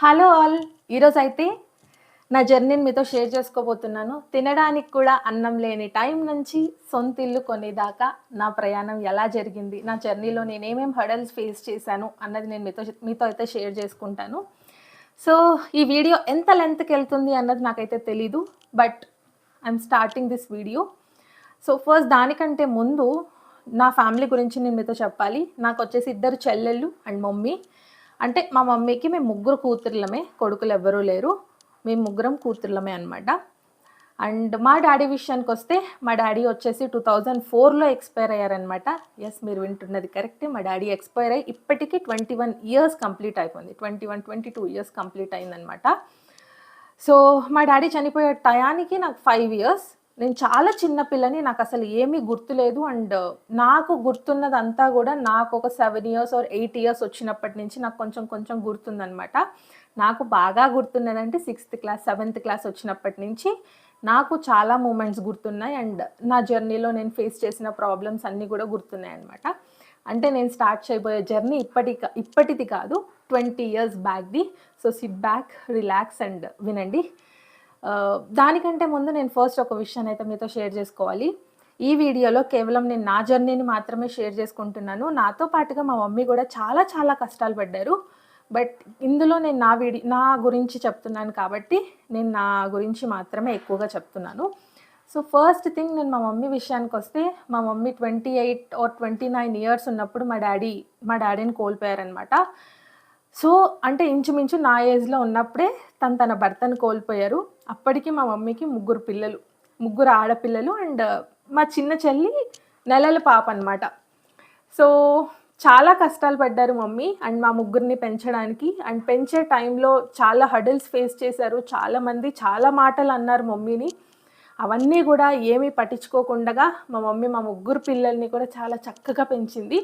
Hello all. ఈరోజు అయితే నా జర్నీని మీతో షేర్ చేసుకోబోతున్నాను. తినడానికి కూడా అన్నం లేని టైం నుంచి సొంత ఇల్లు కొనేదాకా నా ప్రయాణం ఎలా జరిగింది? నా జర్నీలో నేను ఏమేమి హడల్స్ ఫేస్ చేశాను అన్నది నేను మీతో మీతో అయితే షేర్ చేసుకుంటాను. సో ఈ వీడియో ఎంత లెంత్కి వెళ్తుంది అన్నది నాకైతే తెలీదు but I'm starting this video. So first దానికంటే ముందు నా ఫ్యామిలీ గురించి నేను మీతో చెప్పాలి. నాకు వచ్చేసి ఇద్దరు చెల్లెళ్ళు అండ్ మమ్మీ. అంటే మా మమ్మీకి మేము ముగ్గురు కూతుర్లమే కొడుకులు ఎవ్వరూ లేరు. మేము ముగ్గురం కూతుర్లమే అనమాట అండ్ మా డాడీ విషయానికి వస్తే మా డాడీ వచ్చేసి టూ థౌజండ్ ఫోర్లో ఎక్స్పైర్ అయ్యారనమాట ఎస్ మీరు వింటున్నది కరెక్టే. మా డాడీ ఎక్స్పైర్ అయ్యి ఇప్పటికీ ట్వంటీ వన్ ఇయర్స్ కంప్లీట్ అయిపోయింది. Twenty one twenty two years complete అయిందనమాట సో మా డాడీ చనిపోయే టయానికి నాకు ఫైవ్ ఇయర్స్. నేను చాలా చిన్న పిల్లని నాకు అసలు ఏమీ గుర్తులేదు. అండ్ నాకు గుర్తున్నదంతా కూడా నాకు ఒక seven years or eight years వచ్చినప్పటి నుంచి నాకు కొంచెం కొంచెం గుర్తుందనమాట నాకు బాగా గుర్తున్నదంటే సిక్స్త్ క్లాస్ సెవెంత్ క్లాస్ వచ్చినప్పటి నుంచి నాకు చాలా మూమెంట్స్ గుర్తున్నాయి. అండ్ నా జర్నీలో నేను ఫేస్ చేసిన ప్రాబ్లమ్స్ అన్నీ కూడా గుర్తున్నాయి అనమాట అంటే నేను స్టార్ట్ చేయబోయే జర్నీ ఇప్పటి ఇప్పటిది కాదు twenty years బ్యాక్ది so sit back relax and వినండి. దానికంటే ముందు నేను ఫస్ట్ ఒక విషయాన్ని అయితే మీతో షేర్ చేసుకోవాలి. ఈ వీడియోలో కేవలం నేను నా జర్నీని మాత్రమే షేర్ చేసుకుంటున్నాను. నాతో పాటుగా మా మమ్మీ కూడా చాలా చాలా కష్టాలు పడ్డారు. బట్ ఇందులో నేను నా వీడి నా గురించి చెప్తున్నాను కాబట్టి నేను నా గురించి మాత్రమే ఎక్కువగా చెప్తున్నాను. సో ఫస్ట్ థింగ్ నేను మా మమ్మీ విషయానికి వస్తే మా mummy twenty eight or twenty nine years ఉన్నప్పుడు మా డాడీ మా డాడీని కోల్పోయారనమాట సో అంటే ఇంచుమించు నా ఏజ్లో ఉన్నప్పుడే తను తన భర్తను కోల్పోయారు. అప్పటికి మా మమ్మీకి ముగ్గురు పిల్లలు ముగ్గురు ఆడపిల్లలు అండ్ మా చిన్న చెల్లి నెలల పాప అనమాట సో చాలా కష్టాలు పడ్డారు మమ్మీ అండ్ మా ముగ్గురిని పెంచడానికి. అండ్ పెంచే టైంలో చాలా హడల్స్ ఫేస్ చేశారు. చాలామంది చాలా మాటలు అన్నారు మమ్మీని. అవన్నీ కూడా ఏమీ పట్టించుకోకుండా మా మమ్మీ మా ముగ్గురు పిల్లల్ని కూడా చాలా చక్కగా పెంచింది.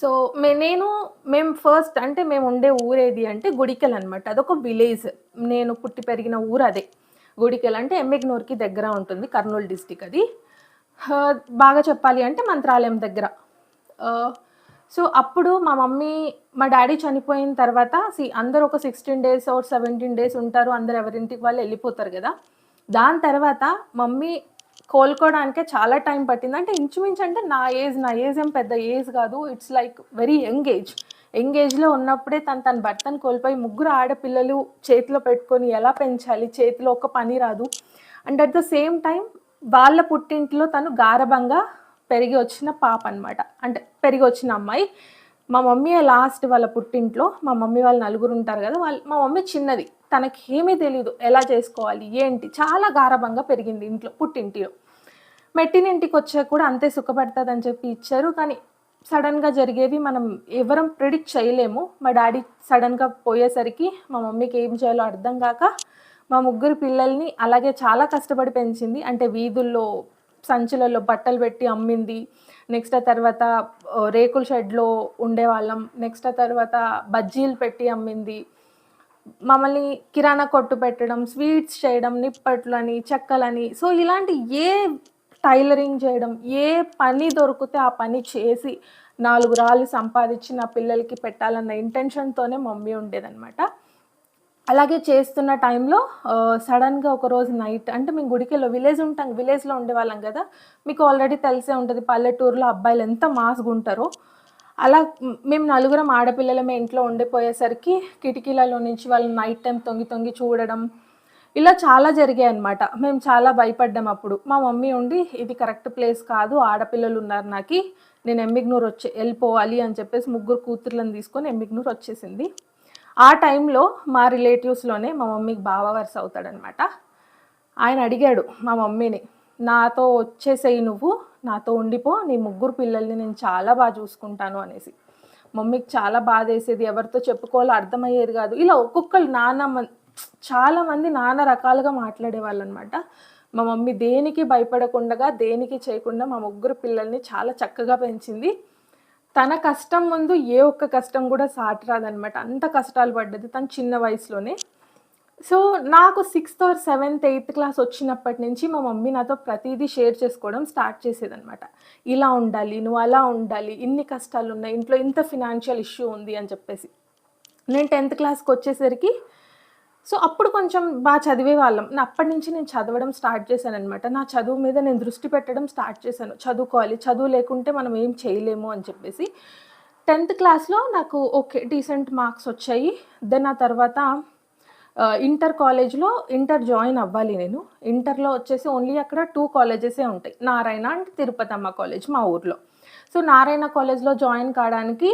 సో మే నేను మేము ఫస్ట్ అంటే మేము ఉండే ఊరేది అంటే గుడికెల్ అనమాట అదొక విలేజ్. నేను పుట్టి పెరిగిన ఊరు అదే. గుడికెల్ అంటే ఎమ్మెగ్నూర్కి దగ్గర ఉంటుంది. కర్నూలు డిస్టిక్ అది. బాగా చెప్పాలి అంటే మంత్రాలయం దగ్గర. సో అప్పుడు మా మమ్మీ మా డాడీ చనిపోయిన తర్వాత సి అందరూ ఒక sixteen days or seventeen days ఉంటారు. అందరు ఎవరింటికి వాళ్ళు వెళ్ళిపోతారు కదా. దాని తర్వాత మమ్మీ కోలుకోవడానికే చాలా టైం పట్టింది. అంటే ఇంచుమించు అంటే నా ఏజ్ నా ఏజ్ ఏం పెద్ద ఏజ్ కాదు. It's like very young age young ఏజ్లో ఉన్నప్పుడే తను తన భర్తను కోల్పోయి ముగ్గురు ఆడపిల్లలు చేతిలో పెట్టుకొని ఎలా పెంచాలి? చేతిలో ఒక పని రాదు. And at the same time వాళ్ళ పుట్టింట్లో తను గారభంగా పెరిగి వచ్చిన పాప అనమాట అంటే పెరిగి వచ్చిన అమ్మాయి. మా మమ్మీ లాస్ట్ వాళ్ళ పుట్టింట్లో మా మమ్మీ వాళ్ళు నలుగురు ఉంటారు కదా వాళ్ళు మా మమ్మీ చిన్నది. తనకి ఏమీ తెలియదు ఎలా చేసుకోవాలి ఏంటి? చాలా గారభంగా పెరిగింది ఇంట్లో పుట్టింటిలో. మెట్టినింటికి వచ్చాక కూడా అంతే సుఖపడుతుందని చెప్పి ఇచ్చారు. కానీ సడన్గా జరిగేవి మనం ఎవరం ప్రిడిక్ట్ చేయలేము. మా డాడీ సడన్గా పోయేసరికి మా మమ్మీకి ఏం చేయాలో అర్థం కాక మా ముగ్గురు పిల్లల్ని అలాగే చాలా కష్టపడి పెంచింది. అంటే వీధుల్లో సంచులలో బట్టలు పెట్టి అమ్మింది. నెక్స్ట్ ఆ తర్వాత రేకుల షెడ్లో ఉండేవాళ్ళం. నెక్స్ట్ ఆ తర్వాత బజ్జీలు పెట్టి అమ్మింది. మమ్మల్ని కిరాణా కొట్టు పెట్టడం స్వీట్స్ చేయడం నిప్పట్లని చెక్కలని. సో ఇలాంటి ఏ టైలరింగ్ చేయడం ఏ పని దొరికితే ఆ పని చేసి నాలుగు రాళ్ళు సంపాదించి నా పిల్లలకి పెట్టాలన్న ఇంటెన్షన్తోనే మమ్మీ ఉండేదన్నమాట. అలాగే చేస్తున్న టైంలో సడన్గా ఒక రోజు నైట్ అంటే మేము గుడికెళ్ళో విలేజ్ ఉంటాం విలేజ్లో ఉండేవాళ్ళం కదా. మీకు ఆల్రెడీ తెలిసే ఉంటుంది పల్లెటూరులో అబ్బాయిలు ఎంత మాస్గా ఉంటారో. అలా మేము నలుగురం ఆడపిల్లలమే ఇంట్లో ఉండిపోయేసరికి కిటికీలలో నుంచి వాళ్ళు నైట్ టైం తొంగి తొంగి చూడడం ఇలా చాలా జరిగాయి అనమాట మేము చాలా భయపడ్డాం అప్పుడు. మా మమ్మీ ఉండి ఇది కరెక్ట్ ప్లేస్ కాదు ఆడపిల్లలు ఉన్నారు నాకు నేను ఎమ్మిగ్నూర్ వచ్చే వెళ్ళిపోవాలి అని చెప్పేసి ముగ్గురు కూతుర్లను తీసుకొని ఎమ్మిగ్నూర్ వచ్చేసింది. ఆ టైంలో మా రిలేటివ్స్లోనే మా మమ్మీకి బావ వరుస అవుతాడనమాట. ఆయన అడిగాడు మా మమ్మీని నాతో వచ్చేసేయి నువ్వు నాతో ఉండిపో నీ ముగ్గురు పిల్లల్ని నేను చాలా బాగా చూసుకుంటాను అనేసి. మమ్మీకి చాలా బాధ వేసేది ఎవరితో చెప్పుకోవాలో అర్థమయ్యేది కాదు. ఇలా ఒక్కొక్కరు నాన్న చాలామంది చాలా మంది నానా రకాలుగా మాట్లాడేవాళ్ళు అనమాట మా మమ్మీ దేనికి భయపడకుండా దేనికి చేయకుండా మా ముగ్గురు పిల్లల్ని చాలా చక్కగా పెంచింది. తన కష్టం ముందు ఏ ఒక్క కష్టం కూడా సాటి రాదనమాట అంత కష్టాలు పడ్డది తను చిన్న వయసులోనే. సో నాకు sixth or seventh eighth class వచ్చినప్పటి నుంచి మా మమ్మీ నాతో ప్రతిదీ షేర్ చేసుకోవడం స్టార్ట్ చేసేదనమాట ఇలా ఉండాలి నువ్వు అలా ఉండాలి ఇన్ని కష్టాలు ఉన్నాయి ఇంట్లో ఇంత ఫినాన్షియల్ ఇష్యూ ఉంది అని చెప్పేసి. నేను టెన్త్ క్లాస్కి వచ్చేసరికి సో అప్పుడు కొంచెం బాగా చదివే వాళ్ళం నా అప్పటి నుంచి నేను చదవడం స్టార్ట్ చేశాను అనమాట నా చదువు మీద నేను దృష్టి పెట్టడం స్టార్ట్ చేశాను. చదువుకోవాలి. చదువు లేకుంటే మనం ఏం చేయలేము అని చెప్పేసి. టెన్త్ క్లాస్లో నాకు ఓకే డీసెంట్ మార్క్స్ వచ్చాయి. దెన్ ఆ తర్వాత ఇంటర్ కాలేజ్లో ఇంటర్ జాయిన్ అవ్వాలి నేను. ఇంటర్లో వచ్చేసి ఓన్లీ అక్కడ టూ కాలేజెసే ఉంటాయి. నారాయణ అండ్ తిరుపతమ్మ కాలేజ్ మా ఊర్లో. సో నారాయణ కాలేజ్లో జాయిన్ కావడానికి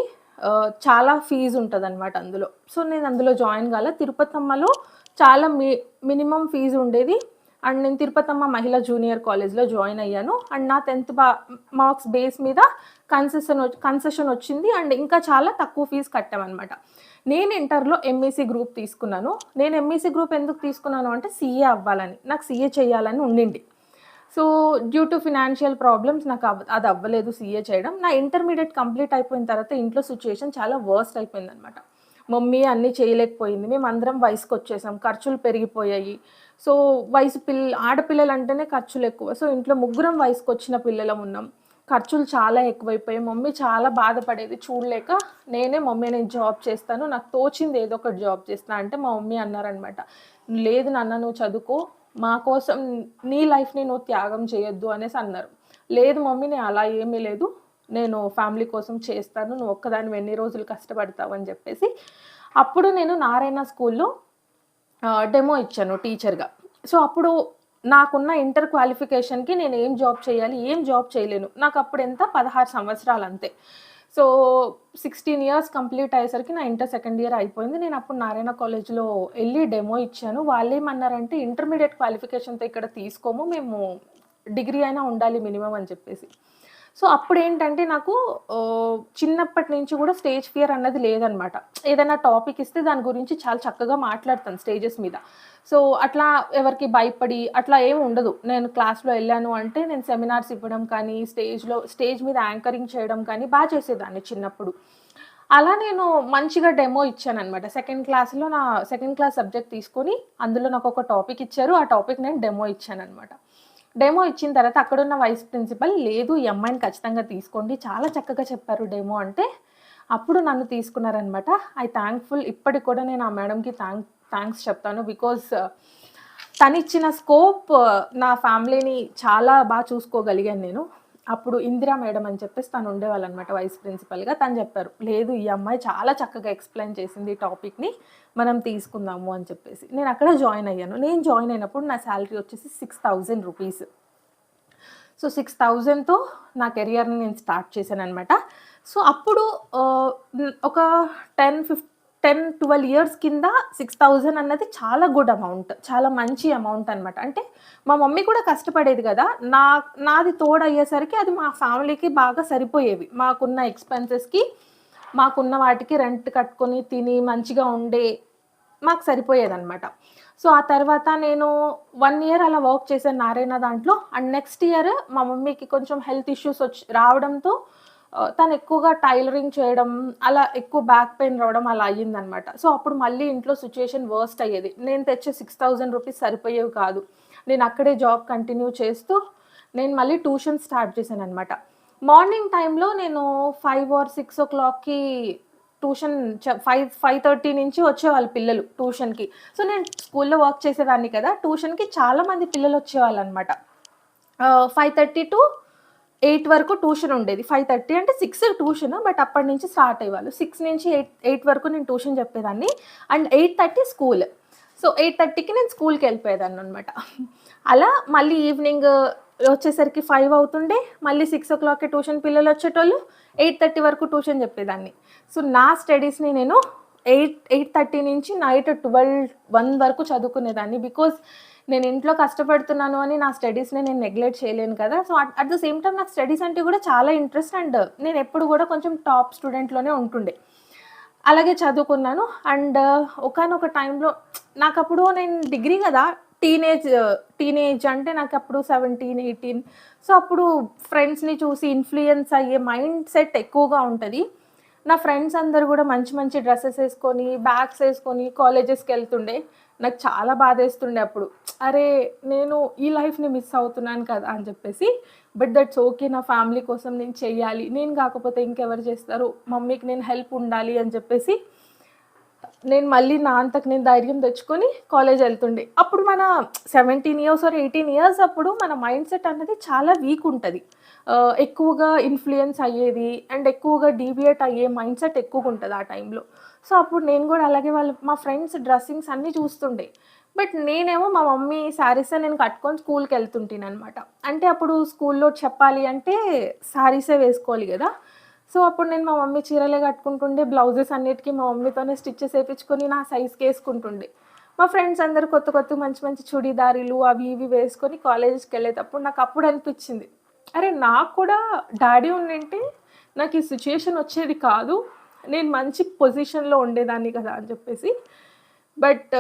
చాలా ఫీజు ఉంటుంది అనమాట అందులో. సో నేను అందులో జాయిన్ కాల. తిరుపతమ్మలో చాలా మీ మినిమం ఫీజు ఉండేది. అండ్ నేను తిరుపతమ్మ మహిళా జూనియర్ కాలేజ్లో జాయిన్ అయ్యాను. అండ్ నా టెన్త్ బా మార్క్స్ బేస్ మీద కన్సెషన్ కన్సెషన్ వచ్చింది. అండ్ ఇంకా చాలా తక్కువ ఫీజు కట్టామన్నమాట. నేను ఇంటర్లో ఎంఈసీ గ్రూప్ తీసుకున్నాను. నేను ఎంఈసీ గ్రూప్ ఎందుకు తీసుకున్నాను అంటే సీఏ అవ్వాలని. నాకు సీఏ చేయాలని ఉండింది. So due to financial problems నాకు అది అవ్వలేదు సీఏ చేయడం. నా ఇంటర్మీడియట్ కంప్లీట్ అయిపోయిన తర్వాత ఇంట్లో సిచ్యుయేషన్ చాలా వర్స్ట్ అయిపోయింది అనమాట మమ్మీ అన్నీ చేయలేకపోయింది. మేము అందరం వయసుకు వచ్చేసాం. ఖర్చులు పెరిగిపోయాయి. సో వయసు పిల్ల ఆడపిల్లలు అంటేనే ఖర్చులు ఎక్కువ. సో ఇంట్లో ముగ్గురం వయసుకు వచ్చిన పిల్లలం ఉన్నాం. ఖర్చులు చాలా ఎక్కువైపోయాయి. మమ్మీ చాలా బాధపడేది. చూడలేక నేనే మమ్మీ నేను జాబ్ చేస్తాను. నాకు తోచింది ఏదో ఒకటి జాబ్ చేస్తాను అంటే మా మమ్మీ అన్నారనమాట లేదు నాన్న నువ్వు చదువుకో. మా కోసం నీ లైఫ్ని నువ్వు త్యాగం చేయొద్దు అనేసి అన్నారు. లేదు మమ్మీ నేను అలా ఏమీ లేదు. నేను ఫ్యామిలీ కోసం చేస్తాను. నువ్వు ఒక్కదాని ఎన్ని రోజులు కష్టపడతావు అని చెప్పేసి అప్పుడు నేను నారాయణ స్కూల్లో డెమో ఇచ్చాను టీచర్గా సో అప్పుడు నాకున్న ఇంటర్ క్వాలిఫికేషన్కి నేను ఏం జాబ్ చేయాలి ఏం జాబ్ చేయలేను. నాకు అప్పుడు ఎంత? పదహారు సంవత్సరాలు అంతే. సో సిక్స్టీన్ ఇయర్స్ కంప్లీట్ అయ్యేసరికి నా ఇంటర్ సెకండ్ ఇయర్ అయిపోయింది. నేను అప్పుడు నారాయణ కాలేజ్లో వెళ్ళి డెమో ఇచ్చాను. వాళ్ళు ఏమన్నారంటే ఇంటర్మీడియట్ క్వాలిఫికేషన్తో ఇక్కడ తీసుకోము మేము డిగ్రీ అయినా ఉండాలి మినిమం అని చెప్పేసి. సో అప్పుడు ఏంటంటే నాకు చిన్నప్పటి నుంచి కూడా స్టేజ్ ఫియర్ అన్నది లేదనమాట. ఏదైనా టాపిక్ ఇస్తే దాని గురించి చాలా చక్కగా మాట్లాడతాను స్టేజెస్ మీద. సో అట్లా ఎవరికి భయపడి అట్లా ఏమి ఉండదు. నేను క్లాస్లో వెళ్ళాను అంటే నేను సెమినార్స్ ఇవ్వడం కానీ స్టేజ్లో స్టేజ్ మీద యాంకరింగ్ చేయడం కానీ బాగా చేసేదాన్ని చిన్నప్పుడు. అలా నేను మంచిగా డెమో ఇచ్చాను అనమాట సెకండ్ క్లాస్లో నా సెకండ్ క్లాస్ సబ్జెక్ట్ తీసుకొని అందులో నాకు ఒక టాపిక్ ఇచ్చారు. ఆ టాపిక్ నేను డెమో ఇచ్చాను అనమాట డెమో ఇచ్చిన తర్వాత అక్కడున్న వైస్ ప్రిన్సిపల్ లేదు ఈ అమ్మాయిని ఖచ్చితంగా తీసుకోండి. చాలా చక్కగా చెప్పారు డెమో అంటే. అప్పుడు నన్ను తీసుకున్నారనమాట. ఐ థ్యాంక్ఫుల్ ఇప్పటికి కూడా నేను ఆ మేడంకి థ్యాంక్ థ్యాంక్స్ చెప్తాను బికాస్ uh, తనిచ్చిన స్కోప్ uh, నా ఫ్యామిలీని చాలా బాగా చూసుకోగలిగాను నేను. అప్పుడు ఇందిరా మేడం అని చెప్పేసి తను ఉండేవాళ్ళు అనమాట వైస్ ప్రిన్సిపల్గా. తను చెప్పారు లేదు ఈ అమ్మాయి చాలా చక్కగా ఎక్స్ప్లెయిన్ చేసింది ఈ టాపిక్ని మనం తీసుకుందాము అని చెప్పేసి. నేను అక్కడ జాయిన్ అయ్యాను. నేను జాయిన్ అయినప్పుడు నా శాలరీ వచ్చేసి six thousand rupees. So six థౌజండ్తో నా కెరియర్ని నేను స్టార్ట్ చేశాను అనమాట సో అప్పుడు ఒక ten fif ten twelve years కింద సిక్స్ థౌజండ్ అన్నది చాలా గుడ్ అమౌంట్ చాలా మంచి అమౌంట్ అనమాట అంటే మా మమ్మీ కూడా కష్టపడేది కదా నా నాది తోడు అయ్యేసరికి అది మా ఫ్యామిలీకి బాగా సరిపోయేవి. మాకున్న ఎక్స్పెన్సెస్కి మాకున్న వాటికి రెంట్ కట్టుకొని తిని మంచిగా ఉండే మాకు సరిపోయేదన్నమాట. సో ఆ తర్వాత నేను వన్ ఇయర్ అలా వర్క్ చేశాను నారాయణ దాంట్లో. అండ్ నెక్స్ట్ ఇయర్ మా మమ్మీకి కొంచెం హెల్త్ ఇష్యూస్ వచ్చి రావడంతో తను ఎక్కువగా టైలరింగ్ చేయడం అలా ఎక్కువ బ్యాక్ పెయిన్ రావడం అలా అయ్యిందనమాట. సో అప్పుడు మళ్ళీ ఇంట్లో సిచ్యుయేషన్ వర్స్ట్ అయ్యేది. నేను తెచ్చే సిక్స్ థౌజండ్ రూపీస్ సరిపోయేవి కాదు. నేను అక్కడే జాబ్ కంటిన్యూ చేస్తూ నేను మళ్ళీ ట్యూషన్ స్టార్ట్ చేశాను అనమాట మార్నింగ్ టైంలో నేను ఫైవ్ ఆర్ సిక్స్ ఓ క్లాక్కి ట్యూషన్ ఫైవ్ ఫైవ్ థర్టీ నుంచి వచ్చేవాళ్ళు పిల్లలు ట్యూషన్కి. సో నేను స్కూల్లో వర్క్ చేసేదాన్ని కదా ట్యూషన్కి చాలామంది పిల్లలు వచ్చేవాళ్ళు అనమాట ఫైవ్ థర్టీ టు ఎయిట్ వరకు ట్యూషన్ ఉండేది. ఫైవ్ థర్టీ అంటే సిక్స్ ట్యూషన్ బట్ అప్పటి నుంచి స్టార్ట్ అయ్యేవాళ్ళు. సిక్స్ నుంచి ఎయిట్ ఎయిట్ వరకు నేను ట్యూషన్ చెప్పేదాన్ని. And eight thirty school. So eight థర్టీకి నేను స్కూల్కి వెళ్ళిపోయేదాన్ని అనమాట అలా మళ్ళీ ఈవినింగ్ వచ్చేసరికి ఫైవ్ అవుతుండే. మళ్ళీ సిక్స్ ఓ క్లాక్కి ట్యూషన్ పిల్లలు వచ్చేటోళ్ళు. ఎయిట్ థర్టీ వరకు ట్యూషన్ చెప్పేదాన్ని. సో నా స్టడీస్ని నేను ఎయిట్ ఎయిట్ థర్టీ నుంచి నైట్ ట్వెల్వ్ వన్ వరకు చదువుకునేదాన్ని. బికాజ్ నేను ఇంట్లో కష్టపడుతున్నాను అని నా స్టడీస్ని నేను నెగ్లెక్ట్ చేయలేను కదా. So at the same time నాకు స్టడీస్ అంటే కూడా చాలా ఇంట్రెస్ట్ అండ్ నేను ఎప్పుడు కూడా కొంచెం టాప్ స్టూడెంట్లోనే ఉంటుండే. అలాగే చదువుకున్నాను అండ్ uh, ఒకనొక టైంలో నాకు అప్పుడు నేను డిగ్రీ కదా టీనేజ్ టీనేజ్ uh, అంటే నాకు అప్పుడు సెవెంటీన్ ఎయిటీన్ సో అప్పుడు ఫ్రెండ్స్ని చూసి ఇన్ఫ్లుయెన్స్ అయ్యే మైండ్ సెట్ ఎక్కువగా ఉంటుంది. నా ఫ్రెండ్స్ అందరు కూడా మంచి మంచి డ్రెస్సెస్ వేసుకొని బ్యాగ్స్ వేసుకొని కాలేజెస్కి వెళ్తుండే. నాకు చాలా బాధ వేస్తుండే అప్పుడు. అరే నేను ఈ లైఫ్ని మిస్ అవుతున్నాను కదా అని చెప్పేసి. బట్ దట్స్ ఓకే నా ఫ్యామిలీ కోసం నేను చెయ్యాలి నేను కాకపోతే ఇంకెవరు చేస్తారు? మమ్మీకి నేను హెల్ప్ ఉండాలి అని చెప్పేసి నేను మళ్ళీ నా అంతకు నేను ధైర్యం తెచ్చుకొని కాలేజ్ వెళ్తుండే. అప్పుడు మన seventeen years or eighteen years అప్పుడు మన మైండ్ సెట్ అన్నది చాలా వీక్ ఉంటుంది. ఎక్కువగా ఇన్ఫ్లుయెన్స్ అయ్యేది అండ్ ఎక్కువగా డీవియేట్ అయ్యే మైండ్ సెట్ ఎక్కువగా ఉంటుంది ఆ టైంలో సో అప్పుడు నేను కూడా అలాగే వాళ్ళ మా ఫ్రెండ్స్ డ్రెస్సింగ్స్ అన్నీ చూస్తుండే. బట్ నేనేమో మా మమ్మీ శారీసే నేను కట్టుకొని స్కూల్కి వెళ్తుంటాను అనమాట అంటే అప్పుడు స్కూల్లో చెప్పాలి అంటే శారీసే వేసుకోవాలి కదా? సో అప్పుడు నేను మా మమ్మీ చీరలే కట్టుకుంటుండే బ్లౌజెస్ అన్నిటికీ మా మమ్మీతోనే స్టిచ్చెస్ వేయించుకొని నా సైజ్కి వేసుకుంటుండే. మా ఫ్రెండ్స్ అందరు కొత్త కొత్త మంచి మంచి చుడీదారీలు అవి ఇవి వేసుకొని కాలేజీకి వెళ్ళేటప్పుడు నాకు అప్పుడు అనిపించింది. అరే నాకు కూడా డాడీ ఉండింటే నాకు ఈ సిచ్యుయేషన్ వచ్చేది కాదు నేను మంచి పొజిషన్లో ఉండేదాన్ని కదా అని చెప్పేసి. బట్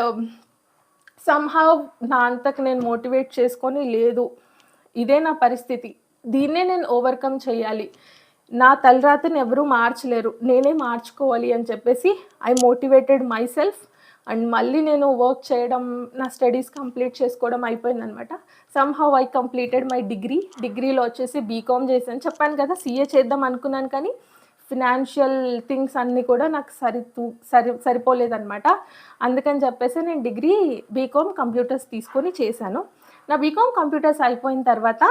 సమ్హావ్ um, నా అంతకు నేను మోటివేట్ చేసుకొని లేదు ఇదే నా పరిస్థితి. దీన్నే నేను ఓవర్కమ్ చేయాలి. నా తలరాతను ఎవరూ మార్చలేరు. నేనే మార్చుకోవాలి అని చెప్పేసి I motivated myself and మళ్ళీ నేను వర్క్ చేయడం నా స్టడీస్ కంప్లీట్ చేసుకోవడం అయిపోయిందనమాట somehow I completed my degree డిగ్రీలో వచ్చేసి బీకామ్ చేశాను. చెప్పాను కదా సీఏ చేద్దాం అనుకున్నాను కానీ ఫినాన్షియల్ థింగ్స్ అన్నీ కూడా నాకు సరి సరి సరిపోలేదనమాట అందుకని చెప్పేసి నేను డిగ్రీ బీకామ్ కంప్యూటర్స్ తీసుకొని చేశాను. నా బీకామ్ కంప్యూటర్స్ అయిపోయిన తర్వాత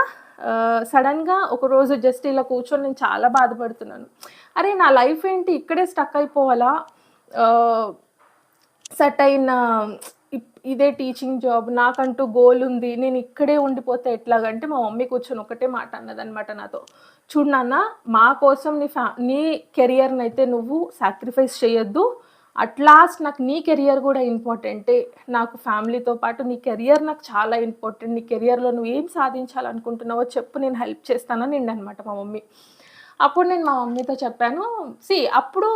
సడన్గా ఒకరోజు జస్ట్ ఇలా కూర్చొని నేను చాలా బాధపడుతున్నాను. అరే నా లైఫ్ ఏంటి? ఇక్కడే స్టక్ అయిపోవాలా? సెట్ అయిన ఇప్- ఇదే టీచింగ్ జాబ్ నాకంటూ గోల్ ఉంది నేను ఇక్కడే ఉండిపోతే ఎట్లాగంటే మా మమ్మీ కూర్చొని ఒకటే మాట అన్నదన్నమాట నాతో. చూడు నాన్న మా కోసం నీ ఫ్యా నీ కెరియర్ని అయితే నువ్వు సాక్రిఫైస్ చేయొద్దు అట్ లాస్ట్ నాకు నీ కెరియర్ కూడా ఇంపార్టెంటే నాకు ఫ్యామిలీతో పాటు నీ కెరియర్ నాకు చాలా ఇంపార్టెంట్ నీ కెరియర్లో నువ్వు ఏం సాధించాలనుకుంటున్నావో చెప్పు నేను హెల్ప్ చేస్తానని నిండనమాట మా మమ్మీ. అప్పుడు నేను మా మమ్మీతో చెప్పాను సి అప్పుడు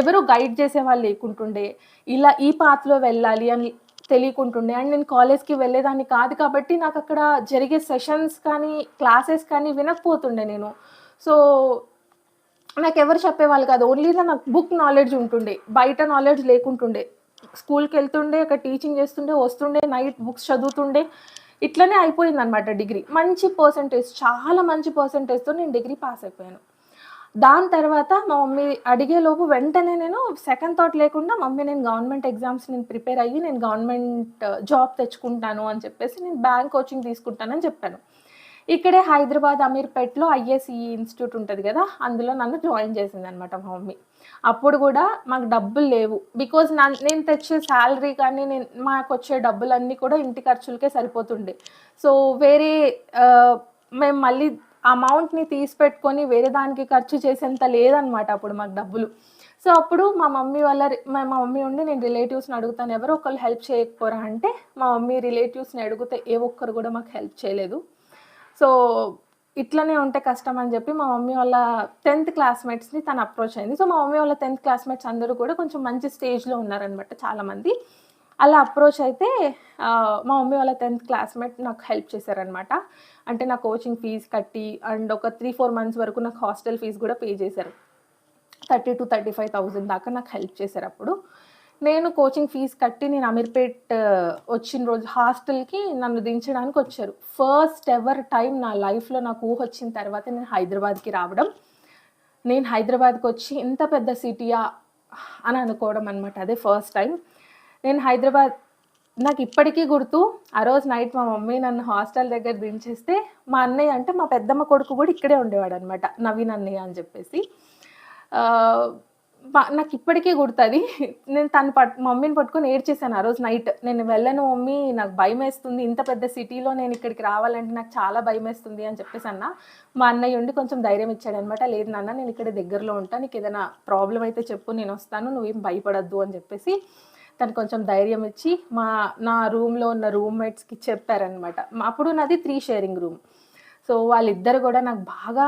ఎవరో గైడ్ చేసే వాళ్ళు లేకుంటుండే. ఇలా ఈ పాత్లో వెళ్ళాలి అని తెలియకుంటుండే. అండ్ నేను కాలేజ్కి వెళ్ళేదాన్ని కాదు కాబట్టి నాకు అక్కడ జరిగే సెషన్స్ కానీ క్లాసెస్ కానీ వినకపోతుండే నేను. సో నాకు ఎవరు చెప్పేవాళ్ళు కాదు. ఓన్లీ నాకు బుక్ నాలెడ్జ్ ఉంటుండే. బయట నాలెడ్జ్ లేకుంటుండే. స్కూల్కి వెళ్తుండే అక్కడ టీచింగ్ చేస్తుండే వస్తుండే నైట్ బుక్స్ చదువుతుండే. ఇట్లనే అయిపోయింది అనమాట డిగ్రీ. మంచి పర్సంటేజ్ చాలా మంచి పర్సంటేజ్తో నేను డిగ్రీ పాస్ అయిపోయాను. దాని తర్వాత మా మమ్మీ అడిగేలోపు వెంటనే నేను సెకండ్ థాట్ లేకుండా మమ్మీ నేను గవర్నమెంట్ ఎగ్జామ్స్ నేను ప్రిపేర్ అయ్యి నేను గవర్నమెంట్ జాబ్ uh, తెచ్చుకుంటాను అని చెప్పేసి నేను బ్యాంక్ కోచింగ్ తీసుకుంటానని చెప్పాను. ఇక్కడే హైదరాబాద్ అమీర్పేట్లో ఐఎస్ఈ ఇన్స్టిట్యూట్ ఉంటుంది కదా అందులో నన్ను జాయిన్ చేసింది అనమాట మా మమ్మీ. అప్పుడు కూడా మాకు డబ్బులు లేవు. బికాజ్ నా నేను తెచ్చే శాలరీ కానీ నేను మాకు వచ్చే డబ్బులన్నీ కూడా ఇంటి ఖర్చులకే సరిపోతుండే. సో వేరే మేము మళ్ళీ అమౌంట్ని తీసి పెట్టుకొని వేరే దానికి ఖర్చు చేసేంత లేదనమాట అప్పుడు మాకు డబ్బులు. సో అప్పుడు మా మమ్మీ వాళ్ళ మా మా మమ్మీ ఉండి నేను రిలేటివ్స్ని అడుగుతాను ఎవరో ఒకళ్ళు హెల్ప్ చేయకపోరా అంటే మా మమ్మీ రిలేటివ్స్ని అడిగితే ఏ ఒక్కరు కూడా మాకు హెల్ప్ చేయలేదు. సో ఇట్లనే ఉంటే కష్టం అని చెప్పి మా మమ్మీ వాళ్ళ టెన్త్ క్లాస్మేట్స్ని తను అప్రోచ్ అయింది. సో మా మమ్మీ వాళ్ళ టెన్త్ క్లాస్మేట్స్ అందరూ కూడా కొంచెం మంచి స్టేజ్లో ఉన్నారనమాట చాలామంది. అలా అప్రోచ్ అయితే మా మమ్మీ వాళ్ళ టెన్త్ క్లాస్మేట్ నాకు హెల్ప్ చేశారనమాట అంటే నా కోచింగ్ ఫీజు కట్టి అండ్ ఒక త్రీ ఫోర్ మంత్స్ వరకు నాకు హాస్టల్ ఫీజు కూడా పే చేశారు. Thirty two thirty five thousand దాకా నాకు హెల్ప్ చేశారు అప్పుడు. నేను కోచింగ్ ఫీజు కట్టి నేను అమీర్పేట్ వచ్చిన రోజు హాస్టల్కి నన్ను దించడానికి వచ్చారు. ఫస్ట్ ఎవర్ టైం నా లైఫ్లో నాకు ఊహ వచ్చిన తర్వాత నేను హైదరాబాద్కి రావడం. నేను హైదరాబాద్కి వచ్చి ఇంత పెద్ద సిటీయా అని అనుకోవడం అనమాట అదే ఫస్ట్ టైం నేను హైదరాబాద్ నాకు ఇప్పటికీ గుర్తు ఆ రోజు నైట్ మా మమ్మీ నన్ను హాస్టల్ దగ్గర దించేస్తే మా అన్నయ్య అంటే మా పెద్దమ్మ కొడుకు కూడా ఇక్కడే ఉండేవాడు అనమాట నవీన్ అన్నయ్య అని చెప్పేసి. నాకు ఇప్పటికీ గుర్తుంది. నేను తను పట్ మమ్మీని పట్టుకొని ఏడ్చేసాను ఆ రోజు నైట్. నేను వెళ్ళను మమ్మీ నాకు భయం వేస్తుంది ఇంత పెద్ద సిటీలో నేను ఇక్కడికి రావాలంటే నాకు చాలా భయం వేస్తుంది అని చెప్పేసి అన్న. మా అన్నయ్య ఉండి కొంచెం ధైర్యం ఇచ్చాడు అనమాట లేదు నాన్న నేను ఇక్కడ దగ్గరలో ఉంటాను నీకు ఏదైనా ప్రాబ్లం అయితే చెప్పు నేను వస్తాను. నువ్వేం భయపడద్దు అని చెప్పేసి తను కొంచెం ధైర్యం ఇచ్చి మా నా రూమ్లో ఉన్న రూమ్మేట్స్కి చెప్పారనమాట. అప్పుడు నాది త్రీ షేరింగ్ రూమ్. సో వాళ్ళిద్దరు కూడా నాకు బాగా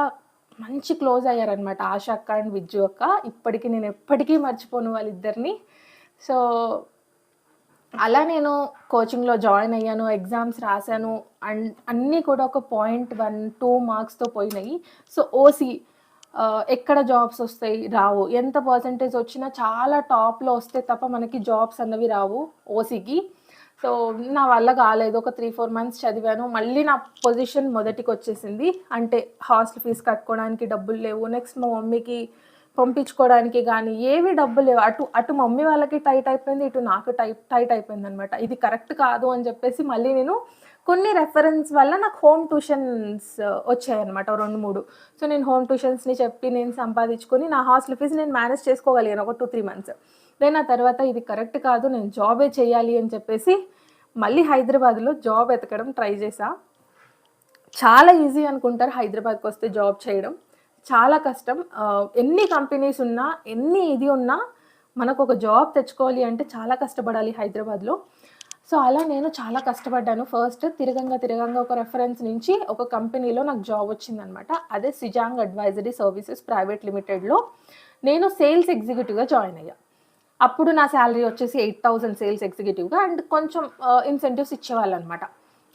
మంచి క్లోజ్ అయ్యారనమాట ఆశ అక్క అండ్ విజ్జు అక్క. ఇప్పటికీ నేను ఎప్పటికీ మర్చిపోను వాళ్ళిద్దరిని. సో అలా నేను కోచింగ్లో జాయిన్ అయ్యాను ఎగ్జామ్స్ రాశాను అండ్ అన్నీ కూడా ఒక పాయింట్ వన్ టూ మార్క్స్తో పోయినాయి. సో ఓసీ ఎక్కడ జాబ్స్ వస్తాయి? రావు. ఎంత పర్సంటేజ్ వచ్చినా చాలా టాప్లో వస్తే తప్ప మనకి జాబ్స్ అన్నవి రావు ఓసీకి. సో నా వల్ల కాలేదు. ఒక త్రీ ఫోర్ మంత్స్ చదివాను. మళ్ళీ నా పొజిషన్ మొదటికి వచ్చేసింది అంటే హాస్టల్ ఫీజు కట్టుకోవడానికి డబ్బులు లేవు. నెక్స్ట్ మా మమ్మీకి పంపించుకోవడానికి కానీ ఏవి డబ్బులు లేవు. అటు అటు మమ్మీ వాళ్ళకి టైట్ అయిపోయింది. ఇటు నాకు టైట్ టైట్ అయిపోయింది అనమాట ఇది కరెక్ట్ కాదు అని చెప్పేసి మళ్ళీ నేను కొన్ని రెఫరెన్స్ వల్ల నాకు హోమ్ ట్యూషన్స్ uh, వచ్చాయన్నమాట రెండు మూడు. సో నేను హోమ్ ట్యూషన్స్ని చెప్పి నేను సంపాదించుకొని నా హాస్టల్ ఫీజు నేను మేనేజ్ చేసుకోగలిగాను ఒక టూ త్రీ మంత్స్ దెన్ ఆ తర్వాత ఇది కరెక్ట్ కాదు నేను జాబే చేయాలి అని చెప్పేసి మళ్ళీ హైదరాబాద్లో జాబ్ ఎతకడం ట్రై చేశా చాలా ఈజీ అనుకుంటారు హైదరాబాద్కి వస్తే జాబ్ చేయడం. చాలా కష్టం. Uh, ఎన్ని కంపెనీస్ ఉన్నా ఎన్ని ఇది ఉన్నా మనకు ఒక జాబ్ తెచ్చుకోవాలి అంటే చాలా కష్టపడాలి హైదరాబాద్లో. సో అలా నేను చాలా కష్టపడ్డాను. ఫస్ట్ తిరగంగా తిరగంగా ఒక రెఫరెన్స్ నుంచి ఒక కంపెనీలో నాకు జాబ్ వచ్చిందనమాట. అదే సిజాంగ్ అడ్వైజరీ సర్వీసెస్ ప్రైవేట్ లిమిటెడ్లో నేను సేల్స్ ఎగ్జిక్యూటివ్గా జాయిన్ అయ్యా. అప్పుడు నా శాలరీ వచ్చేసి ఎయిట్ థౌసండ్ సేల్స్ ఎగ్జిక్యూటివ్గా అండ్ కొంచెం ఇన్సెంటివ్స్ ఇచ్చేవాళ్ళు అనమాట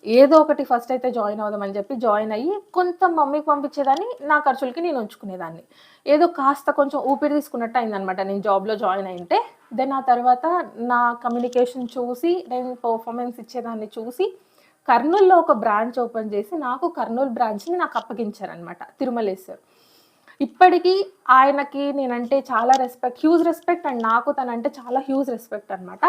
ఏదో ఒకటి ఫస్ట్ అయితే జాయిన్ అవుదామని చెప్పి జాయిన్ అయ్యి కొంత మమ్మీకి పంపించేదాన్ని నా ఖర్చులకి నేను ఉంచుకునేదాన్ని. ఏదో కాస్త కొంచెం ఊపిరి తీసుకున్నట్టు అయిందనమాట. నేను జాబ్లో జాయిన్ అయింటే దెన్ ఆ తర్వాత నా కమ్యూనికేషన్ చూసి నేను పర్ఫార్మెన్స్ ఇచ్చేదాన్ని చూసి కర్నూలులో ఒక బ్రాంచ్ ఓపెన్ చేసి నాకు కర్నూలు బ్రాంచ్ని నాకు అప్పగించారనమాట తిరుమలేశ్వర్. ఇప్పటికీ ఆయనకి నేనంటే చాలా రెస్పెక్ట్ హ్యూజ్ రెస్పెక్ట్ అండ్ నాకు తనంటే చాలా హ్యూజ్ రెస్పెక్ట్ అనమాట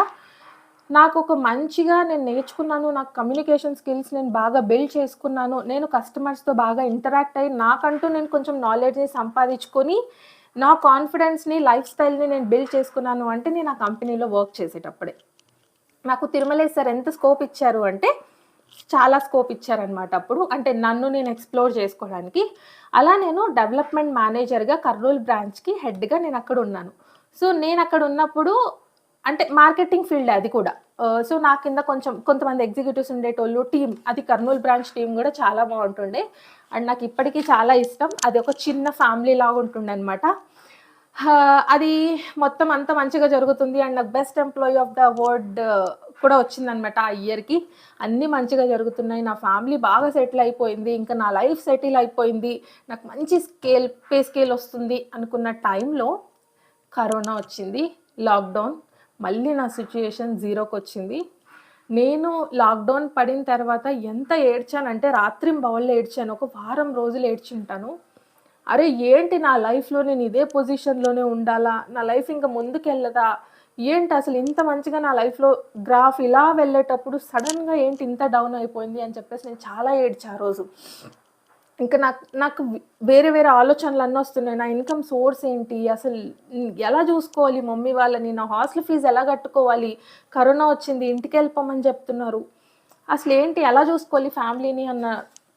నాకు ఒక మంచిగా నేను నేర్చుకున్నాను నాకు కమ్యూనికేషన్ స్కిల్స్ నేను బాగా బిల్డ్ చేసుకున్నాను నేను కస్టమర్స్తో బాగా ఇంటరాక్ట్ అయ్యి నాకంటూ నేను కొంచెం నాలెడ్జ్ని సంపాదించుకొని నా కాన్ఫిడెన్స్ని లైఫ్ స్టైల్ని నేను బిల్డ్ చేసుకున్నాను అంటే నేను ఆ కంపెనీలో వర్క్ చేసేటప్పుడే. నాకు తిరుమలేశ్వర్ సార్ ఎంత స్కోప్ ఇచ్చారు అంటే చాలా స్కోప్ ఇచ్చారనమాట అప్పుడు. అంటే నన్ను నేను ఎక్స్ప్లోర్ చేసుకోవడానికి. అలా నేను డెవలప్మెంట్ మేనేజర్గా కర్నూలు బ్రాంచ్కి హెడ్గా నేను అక్కడ ఉన్నాను. సో నేను అక్కడ ఉన్నప్పుడు అంటే మార్కెటింగ్ ఫీల్డ్ అది కూడా. Uh, సో నా కింద కొంచెం కొంతమంది ఎగ్జిక్యూటివ్స్ ఉండేటోళ్ళు టీం అది కర్నూలు బ్రాంచ్ టీం కూడా చాలా బాగుంటుండే. అండ్ నాకు ఇప్పటికీ చాలా ఇష్టం. అది ఒక చిన్న ఫ్యామిలీ లాగా ఉంటుండే అనమాట uh, అది మొత్తం అంత మంచిగా జరుగుతుంది. అండ్ నాకు best employee of the award కూడా వచ్చిందనమాట ఆ ఇయర్కి అన్నీ మంచిగా జరుగుతున్నాయి. నా ఫ్యామిలీ బాగా సెటిల్ అయిపోయింది. ఇంకా నా లైఫ్ సెటిల్ అయిపోయింది. నాకు మంచి స్కేల్ పే స్కేల్ వస్తుంది అనుకున్న టైంలో కరోనా వచ్చింది లాక్డౌన్ మళ్ళీ నా సిచ్యుయేషన్ జీరోకి వచ్చింది నేను లాక్డౌన్ పడిన తర్వాత ఎంత ఏడ్చానంటే రాత్రి బౌల్లో ఏడ్చాను. ఒక వారం రోజులు ఏడ్చుంటాను. అరే ఏంటి నా లైఫ్లో నేను ఇదే పొజిషన్లోనే ఉండాలా? నా లైఫ్ ఇంకా ముందుకెళ్ళదా? ఏంటి అసలు ఇంత మంచిగా నా లైఫ్లో గ్రాఫ్ ఇలా వెళ్ళేటప్పుడు సడన్గా ఏంటి ఇంత డౌన్ అయిపోయింది అని చెప్పేసి నేను చాలా ఏడ్చా ఆ రోజు. ఇంకా నాకు నాకు వేరే వేరే ఆలోచనలు అన్నీ వస్తున్నాయి. నా ఇన్కమ్ సోర్స్ ఏంటి? అసలు ఎలా చూసుకోవాలి మమ్మీ వాళ్ళని? నా హాస్టల్ ఫీజు ఎలా కట్టుకోవాలి? కరోనా వచ్చింది ఇంటికి వెళ్ళిపోమని చెప్తున్నారు. అసలు ఏంటి? ఎలా చూసుకోవాలి ఫ్యామిలీని అన్న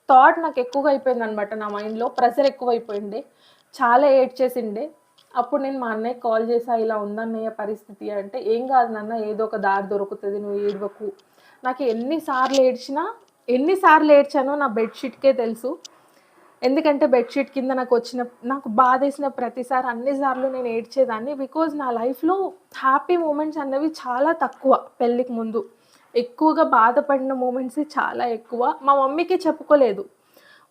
థాట్ నాకు ఎక్కువగా అయిపోయింది అనమాట నా మైండ్లో ప్రెషర్ ఎక్కువైపోయింది. చాలా ఏడ్ చేసిండే అప్పుడు నేను మా అన్నయ్య కాల్ చేసా ఇలా ఉందన్నయ్య పరిస్థితి అంటే ఏం కాదు నాన్న ఏదో ఒక దారి దొరుకుతుంది నువ్వు ఏడవకు. నాకు ఎన్నిసార్లు ఏడ్చినా ఎన్నిసార్లు ఏడ్చానో నా బెడ్షీట్కే తెలుసు. ఎందుకంటే బెడ్షీట్ కింద నాకు వచ్చిన నాకు బాధ వేసిన ప్రతిసారి అన్నిసార్లు నేను ఏడ్చేదాన్ని బికాజ్ నా లైఫ్లో హ్యాపీ మూమెంట్స్ అన్నవి చాలా తక్కువ పెళ్ళికి ముందు. ఎక్కువగా బాధపడిన మూమెంట్స్ చాలా ఎక్కువ. మా మమ్మీకి చెప్పుకోలేదు.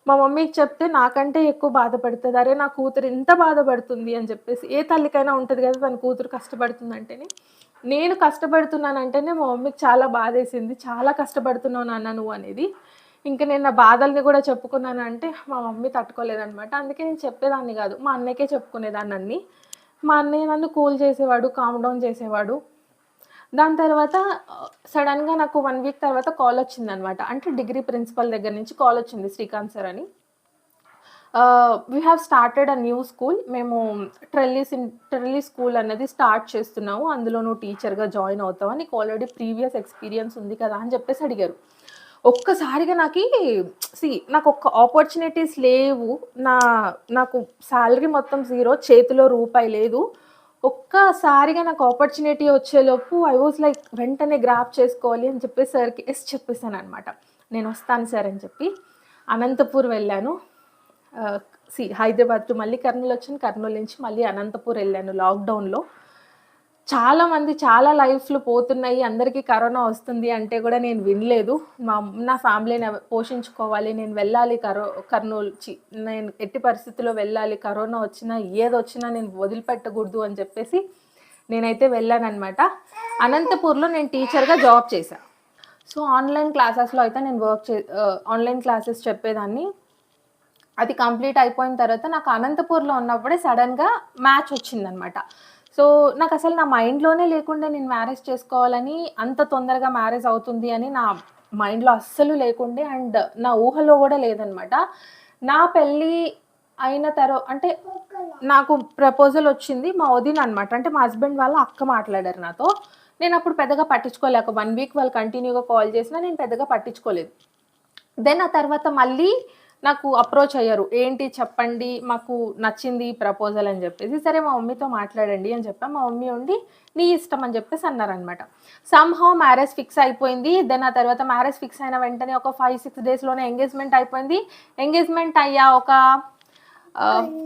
మా మమ్మీకి చెప్తే నాకంటే ఎక్కువ బాధపడుతుంది. అరే నా కూతురు ఇంత బాధపడుతుంది అని చెప్పేసి ఏ తల్లికైనా ఉంటుంది కదా తన కూతురు కష్టపడుతుంది అంటేనే నేను కష్టపడుతున్నానంటేనే మా మమ్మీకి చాలా బాధేసింది. చాలా కష్టపడుతున్నావు నాన్న నువ్వు అనేది. ఇంకా నేను నా బాధల్ని కూడా చెప్పుకున్నాను అంటే మా మమ్మీ తట్టుకోలేదనమాట అందుకే నేను చెప్పేదాన్ని కాదు. మా అన్నయ్యకే చెప్పుకునేదాన్ని అన్ని. మా అన్నయ్య నన్ను కూల్ చేసేవాడు కామ్ డౌన్ చేసేవాడు. దాని తర్వాత సడన్గా నాకు వన్ వీక్ తర్వాత కాల్ వచ్చిందనమాట అంటే డిగ్రీ ప్రిన్సిపల్ దగ్గర నుంచి కాల్ వచ్చింది శ్రీకాంత్ సార్ అని. We have started a new school మేము ట్రెల్లీస్ ఇన్ ట్రెల్లీ స్కూల్ అనేది స్టార్ట్ చేస్తున్నాము. అందులో నువ్వు టీచర్గా జాయిన్ అవుతావా నీకు ఆల్రెడీ ప్రీవియస్ ఎక్స్పీరియన్స్ ఉంది కదా అని చెప్పేసి అడిగారు. ఒక్కసారిగా నాకు సి నాకు ఒక్క ఆపర్చునిటీస్ లేవు. నా నాకు శాలరీ మొత్తం జీరో చేతిలో రూపాయి లేదు. ఒక్కసారిగా నాకు ఆపర్చునిటీ వచ్చేలోపు ఐ వాజ్ లైక్ వెంటనే గ్రాప్ చేసుకోవాలి అని చెప్పి సార్కి ఎస్ చెప్పేశాను అనమాట నేను వస్తాను సార్ అని చెప్పి అనంతపూర్ వెళ్ళాను. సి హైదరాబాద్ టు మళ్ళీ కర్నూలు వచ్చాను కర్నూలు నుంచి మళ్ళీ అనంతపూర్ వెళ్ళాను లాక్డౌన్లో. చాలా మంది చాలా లైఫ్లు పోతున్నాయి అందరికీ కరోనా వస్తుంది అంటే కూడా నేను వినలేదు. మా నా ఫ్యామిలీని పోషించుకోవాలి నేను వెళ్ళాలి కరో కర్నూలు చి నేను ఎట్టి పరిస్థితుల్లో వెళ్ళాలి కరోనా వచ్చినా ఏది వచ్చినా నేను వదిలిపెట్టకూడదు అని చెప్పేసి నేనైతే వెళ్ళానమాట అనంతపూర్లో నేను టీచర్గా జాబ్ చేశాను సో ఆన్లైన్ క్లాసెస్లో అయితే నేను వర్క్ చే ఆన్లైన్ క్లాసెస్ చెప్పేదాన్ని. అది కంప్లీట్ అయిపోయిన తర్వాత నాకు అనంతపూర్లో ఉన్నప్పుడే సడన్గా మ్యాచ్ వచ్చిందనమాట సో నాకు అసలు నా మైండ్లోనే లేకుండా నేను మ్యారేజ్ చేసుకోవాలని అంత తొందరగా మ్యారేజ్ అవుతుంది అని నా మైండ్లో అస్సలు లేకుండే అండ్ నా ఊహలో కూడా లేదనమాట. నా పెళ్ళి అయిన తర్వాత అంటే నాకు ప్రపోజల్ వచ్చింది మా వదిన అనమాట అంటే మా హస్బెండ్ వాళ్ళ అక్క మాట్లాడారు నాతో. నేను అప్పుడు పెద్దగా పట్టించుకోలేక వన్ వీక్ వాళ్ళు కంటిన్యూగా కాల్ చేసినా నేను పెద్దగా పట్టించుకోలేదు. దెన్ ఆ తర్వాత మళ్ళీ నాకు అప్రోచ్ అయ్యారు. ఏంటి? చెప్పండి. మాకు నచ్చింది ప్రపోజల్ అని చెప్పేసి సరే మా మమ్మీతో మాట్లాడండి అని చెప్పాను మా మమ్మీ ఉండి నీ ఇష్టం అని చెప్పేసి అన్నారనమాట సమ్హౌ మ్యారేజ్ ఫిక్స్ అయిపోయింది. దెన్ ఆ తర్వాత మ్యారేజ్ ఫిక్స్ అయిన వెంటనే ఒక ఫైవ్ సిక్స్ డేస్లోనే ఎంగేజ్మెంట్ అయిపోయింది. ఎంగేజ్మెంట్ అయ్యా ఒక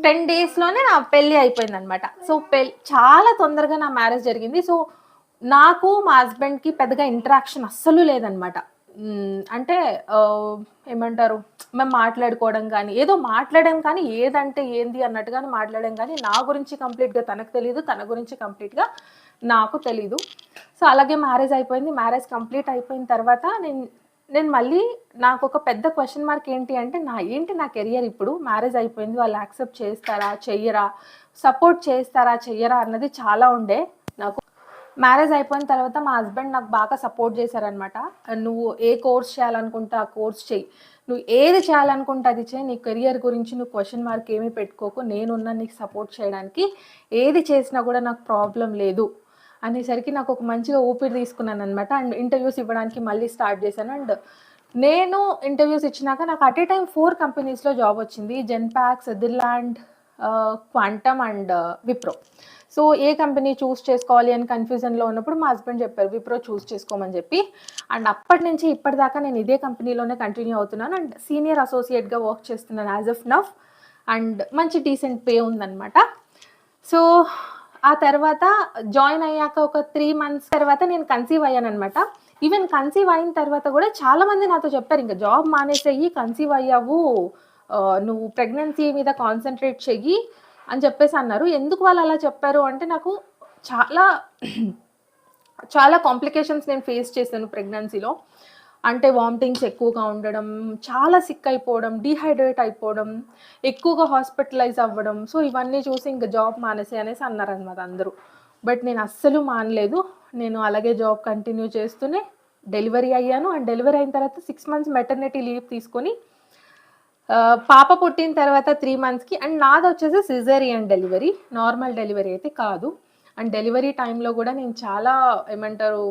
టెన్ డేస్లోనే నా పెళ్ళి అయిపోయింది అనమాట సో పెళ్ళి చాలా తొందరగా నా మ్యారేజ్ జరిగింది. సో నాకు మా హస్బెండ్కి పెద్దగా ఇంటరాక్షన్ అస్సలు లేదనమాట అంటే ఏమంటారు? మేము మాట్లాడుకోవడం కానీ ఏదో మాట్లాడాం కానీ ఏదంటే ఏంది అన్నట్టుగానే మాట్లాడడం కానీ నా గురించి కంప్లీట్గా తనకు తెలియదు తన గురించి కంప్లీట్గా నాకు తెలీదు. సో అలాగే మ్యారేజ్ అయిపోయింది. మ్యారేజ్ కంప్లీట్ అయిపోయిన తర్వాత నేను నేను మళ్ళీ నాకు ఒక పెద్ద క్వశ్చన్ మార్క్ ఏంటి అంటే నా ఏంటి నా కెరియర్ ఇప్పుడు? మ్యారేజ్ అయిపోయింది వాళ్ళు యాక్సెప్ట్ చేస్తారా చెయ్యరా? సపోర్ట్ చేస్తారా చెయ్యరా అన్నది చాలా ఉండే. మ్యారేజ్ అయిపోయిన తర్వాత మా హస్బెండ్ నాకు బాగా సపోర్ట్ చేశారనమాట నువ్వు ఏ కోర్స్ చేయాలనుకుంటే ఆ కోర్స్ చెయ్యి. నువ్వు ఏది చేయాలనుకుంటే అది చేయి నీ కెరియర్ గురించి నువ్వు క్వశ్చన్ మార్క్ ఏమీ పెట్టుకోకు. నేనున్నా నీకు సపోర్ట్ చేయడానికి ఏది చేసినా కూడా నాకు ప్రాబ్లం లేదు. అనేసరికి నాకు ఒక మంచిగా ఊపిరి తీసుకున్నాను అనమాట అండ్ ఇంటర్వ్యూస్ ఇవ్వడానికి మళ్ళీ స్టార్ట్ చేశాను. అండ్ నేను ఇంటర్వ్యూస్ ఇచ్చినాక నాకు అట్ ఏ టైం ఫోర్ కంపెనీస్లో జాబ్ వచ్చింది. Genpact Sutherland Quantum and Wipro. So a company choose చేసుకోవాలి అని కన్ఫ్యూజన్లో ఉన్నప్పుడు మా హస్బెండ్ చెప్పారు విప్రో చూస్ చేసుకోమని చెప్పి. అండ్ అప్పటి నుంచి ఇప్పటిదాకా నేను ఇదే కంపెనీలోనే కంటిన్యూ అవుతున్నాను. అండ్ సీనియర్ అసోసియేట్గా వర్క్ చేస్తున్నాను యాజ్ ఆఫ్ నవ్ అండ్ మంచి డీసెంట్ పే ఉందన్నమాట. సో ఆ తర్వాత జాయిన్ అయ్యాక ఒక త్రీ మంత్స్ తర్వాత నేను కన్సీవ్ అయ్యాను అనమాట ఈవెన్ కన్సీవ్ అయిన తర్వాత కూడా చాలామంది నాతో చెప్పారు ఇంకా జాబ్ మానేసేయి కన్సీవ్ అయ్యావు. నువ్వు ప్రెగ్నెన్సీ మీద కాన్సన్ట్రేట్ చెయ్యి. అని చెప్పేసి అన్నారు. ఎందుకు వాళ్ళు అలా చెప్పారు అంటే నాకు చాలా చాలా కాంప్లికేషన్స్ నేను ఫేస్ చేశాను ప్రెగ్నెన్సీలో అంటే వామిటింగ్స్ ఎక్కువగా ఉండడం చాలా సిక్ అయిపోవడం డీహైడ్రేట్ అయిపోవడం ఎక్కువగా హాస్పిటలైజ్ అవ్వడం. సో ఇవన్నీ చూసి ఇంకా జాబ్ మానేసి అనేసి అన్నారనమాట అందరూ. బట్ నేను అస్సలు మానలేదు. నేను అలాగే జాబ్ కంటిన్యూ చేస్తూనే డెలివరీ అయ్యాను. అండ్ డెలివరీ అయిన తర్వాత సిక్స్ మంత్స్ మెటర్నిటీ లీవ్ తీసుకొని పాప పుట్టిన తర్వాత త్రీ మంత్స్కి అండ్ నాది వచ్చేసి సిజేరియన్ డెలివరీ నార్మల్ డెలివరీ అయితే కాదు. అండ్ డెలివరీ టైంలో కూడా నేను చాలా ఏమంటారు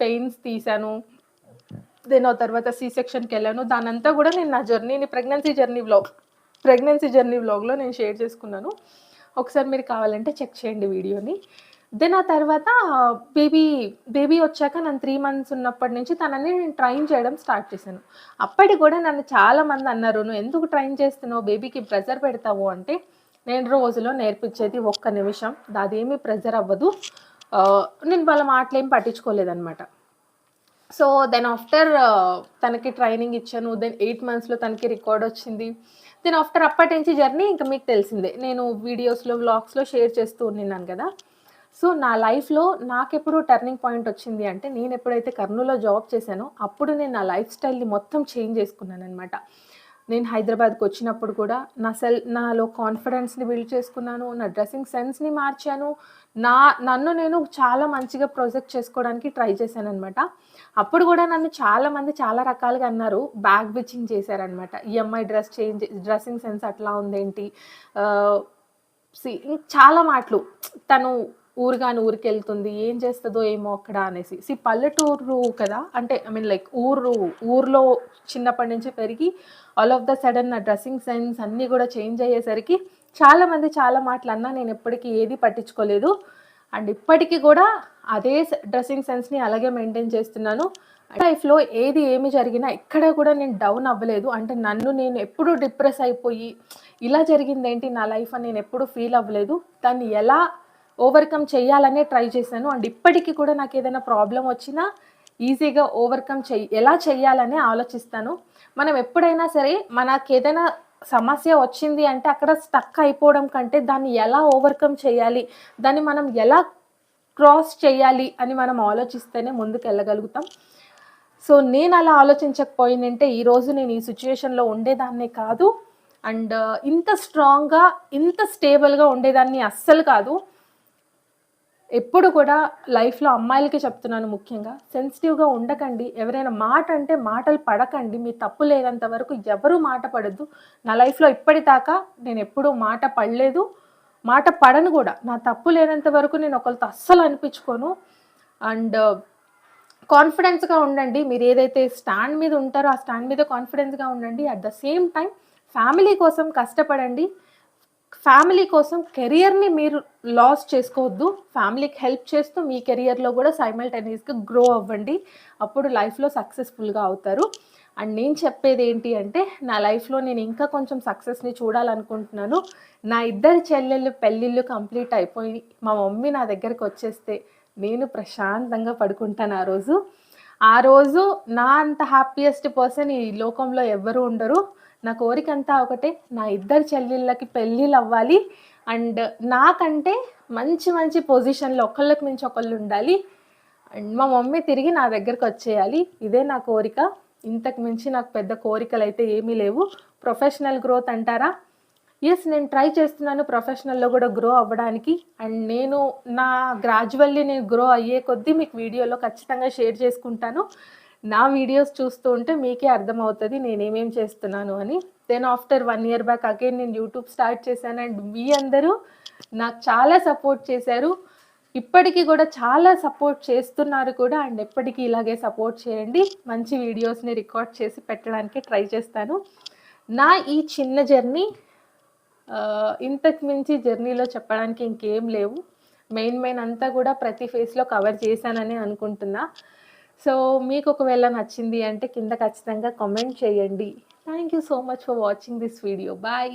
పెయిన్స్ తీశాను. దెన్ ఆ తర్వాత సి సెక్షన్కి వెళ్ళాను. దానంతా కూడా నేను నా జర్నీని pregnancy journey vlog pregnancy journey వ్లాగ్లో నేను షేర్ చేసుకున్నాను. ఒకసారి మీరు కావాలంటే చెక్ చేయండి వీడియోని. దెన్ ఆ తర్వాత బేబీ బేబీ వచ్చాక నన్ను త్రీ మంత్స్ ఉన్నప్పటి నుంచి తనని నేను ట్రైన్ చేయడం స్టార్ట్ చేశాను. అప్పటికి కూడా నన్ను చాలా మంది అన్నారు నువ్వు ఎందుకు ట్రైన్ చేస్తున్నావు? బేబీకి ప్రెజర్ పెడతావు? అంటే నేను రోజులో నేర్పించేది ఒక్క నిమిషం. అదేమీ ప్రెజర్ అవ్వదు. నేను వాళ్ళ మాటలేం పట్టించుకోలేదన్నమాట. సో దెన్ ఆఫ్టర్ తనకి ట్రైనింగ్ ఇచ్చాను. దెన్ ఎయిట్ మంత్స్లో తనకి రికార్డ్ వచ్చింది. దెన్ ఆఫ్టర్ అప్పటి నుంచి జర్నీ ఇంకా మీకు తెలిసిందే. నేను వీడియోస్లో వ్లాగ్స్లో షేర్ చేస్తూ ఉన్నాను కదా. సో నా లైఫ్లో నాకెప్పుడు టర్నింగ్ పాయింట్ వచ్చింది అంటే నేను ఎప్పుడైతే కర్నూలులో జాబ్ చేశానో అప్పుడు నేను నా లైఫ్ స్టైల్ని మొత్తం చేంజ్ చేసుకున్నాను అనమాట నేను హైదరాబాద్కి వచ్చినప్పుడు కూడా నా సెల్ నాలో కాన్ఫిడెన్స్ని బిల్డ్ చేసుకున్నాను నా డ్రెస్సింగ్ సెన్స్ని మార్చాను నా నన్ను నేను చాలా మంచిగా ప్రొజెక్ట్ చేసుకోవడానికి ట్రై చేశాను అనమాట అప్పుడు కూడా నన్ను చాలామంది చాలా రకాలుగా అన్నారు బ్యాగ్ బిచ్చింగ్ చేశారనమాట EMI dress change dressing sense అట్లా ఉందేంటి? చాలా మాటలు. తను ఊరు కానీ ఊరికి వెళ్తుంది ఏం చేస్తుందో ఏమో అక్కడ అనేసి. సి పల్లెటూరు కదా అంటే ఐ మీన్ లైక్ ఊరు ఊర్లో చిన్నప్పటి నుంచి పెరిగి ఆల్ ఆఫ్ ద సడన్ నా డ్రెస్సింగ్ సెన్స్ అన్నీ కూడా చేంజ్ అయ్యేసరికి చాలామంది చాలా మాటలు అన్నా నేను ఎప్పటికీ ఏది పట్టించుకోలేదు. అండ్ ఇప్పటికీ కూడా అదే డ్రెస్సింగ్ సెన్స్ని అలాగే మెయింటైన్ చేస్తున్నాను. లైఫ్లో ఏది ఏమి జరిగినా ఎక్కడ కూడా నేను డౌన్ అవ్వలేదు. అంటే నన్ను నేను ఎప్పుడు డిప్రెస్ అయిపోయి ఇలా జరిగిందేంటి నా లైఫ్ అని నేను ఎప్పుడు ఫీల్ అవ్వలేదు. దాన్ని ఎలా ఓవర్కమ్ చేయాలనే ట్రై చేశాను. అండ్ ఇప్పటికీ కూడా నాకు ఏదైనా ప్రాబ్లం వచ్చినా ఈజీగా ఓవర్కమ్ చెయ్యి ఎలా చెయ్యాలని ఆలోచిస్తాను. మనం ఎప్పుడైనా సరే మనకు ఏదైనా సమస్య వచ్చింది అంటే అక్కడ స్టక్ అయిపోవడం కంటే దాన్ని ఎలా ఓవర్కమ్ చేయాలి దాన్ని మనం ఎలా క్రాస్ చేయాలి అని మనం ఆలోచిస్తేనే ముందుకు వెళ్ళగలుగుతాం సో నేను అలా ఆలోచించకపోయిందంటే ఈరోజు నేను ఈ సిచ్యువేషన్లో ఉండేదాన్నే కాదు. అండ్ uh, ఇంత స్ట్రాంగ్గా ఇంత స్టేబుల్గా ఉండేదాన్ని అస్సలు కాదు. ఎప్పుడు కూడా లైఫ్లో అమ్మాయిలకి చెప్తున్నాను ముఖ్యంగా సెన్సిటివ్గా ఉండకండి. ఎవరైనా మాట అంటే మాటలు పడకండి. మీ తప్పు లేనంత వరకు ఎవరు మాట పడద్దు. నా లైఫ్లో ఇప్పటిదాకా నేను ఎప్పుడూ మాట పడలేదు. మాట పడను కూడా. నా తప్పు లేనంత వరకు నేను ఒకరితో అస్సలు అనిపించుకోను. అండ్ కాన్ఫిడెన్స్గా ఉండండి. మీరు ఏదైతే స్టాండ్ మీద ఉంటారో ఆ స్టాండ్ మీద కాన్ఫిడెన్స్గా ఉండండి. At the same time family కోసం కష్టపడండి. ఫ్యామిలీ కోసం కెరియర్ని మీరు లాస్ చేసుకోవద్దు. ఫ్యామిలీకి హెల్ప్ చేస్తూ మీ కెరియర్లో కూడా సైమల్టేనియస్గా గ్రో అవ్వండి. అప్పుడు లైఫ్లో సక్సెస్ఫుల్గా అవుతారు. అండ్ నేను చెప్పేది ఏంటి అంటే నా లైఫ్లో నేను ఇంకా కొంచెం సక్సెస్ని చూడాలనుకుంటున్నాను. నా ఇద్దరు చెల్లెళ్ళు పెళ్ళిళ్ళు కంప్లీట్ అయిపోయి మా మమ్మీ నా దగ్గరికి వచ్చేస్తే నేను ప్రశాంతంగా పడుకుంటాను ఆ రోజు. ఆ రోజు నా అంత హ్యాపీయెస్ట్ పర్సన్ ఈ లోకంలో ఎవ్వరూ ఉండరు. నా కోరిక అంతా ఒకటే. నా ఇద్దరు చెల్లెళ్ళకి పెళ్ళిళ్ళు అవ్వాలి. అండ్ నాకంటే మంచి మంచి పొజిషన్లో ఒకళ్ళకి మించి ఒకళ్ళు ఉండాలి. అండ్ మా మమ్మీ తిరిగి నా దగ్గరకు వచ్చేయాలి. ఇదే నా కోరిక. ఇంతకు మించి నాకు పెద్ద కోరికలు అయితే ఏమీ లేవు. ప్రొఫెషనల్ గ్రోత్ అంటారా? ఎస్ నేను ట్రై చేస్తున్నాను ప్రొఫెషనల్లో కూడా గ్రో అవ్వడానికి. అండ్ నేను నా గ్రాడ్యువల్లీ నేను గ్రో అయ్యే కొద్దీ మీకు వీడియోలో ఖచ్చితంగా షేర్ చేసుకుంటాను. నా వీడియోస్ చూస్తూ ఉంటే మీకే అర్థమవుతుంది నేనేమేం చేస్తున్నాను అని. Then after one year back again నేను యూట్యూబ్ స్టార్ట్ చేశాను అండ్ మీ అందరూ నాకు చాలా సపోర్ట్ చేశారు. ఇప్పటికీ కూడా చాలా సపోర్ట్ చేస్తున్నారు కూడా అండ్ ఎప్పటికీ ఇలాగే సపోర్ట్ చేయండి. మంచి వీడియోస్ని రికార్డ్ చేసి పెట్టడానికి ట్రై చేస్తాను. నా ఈ చిన్న జర్నీ ఇంతకు మించి జర్నీలో చెప్పడానికి ఇంకేం లేవు. మెయిన్ మెయిన్ అంతా కూడా ప్రతి ఫేస్లో కవర్ చేశానని అనుకుంటున్నా. సో మీకు ఒకవేళ నచ్చింది అంటే కింద ఖచ్చితంగా కామెంట్ చేయండి. Thank you so much for watching this video bye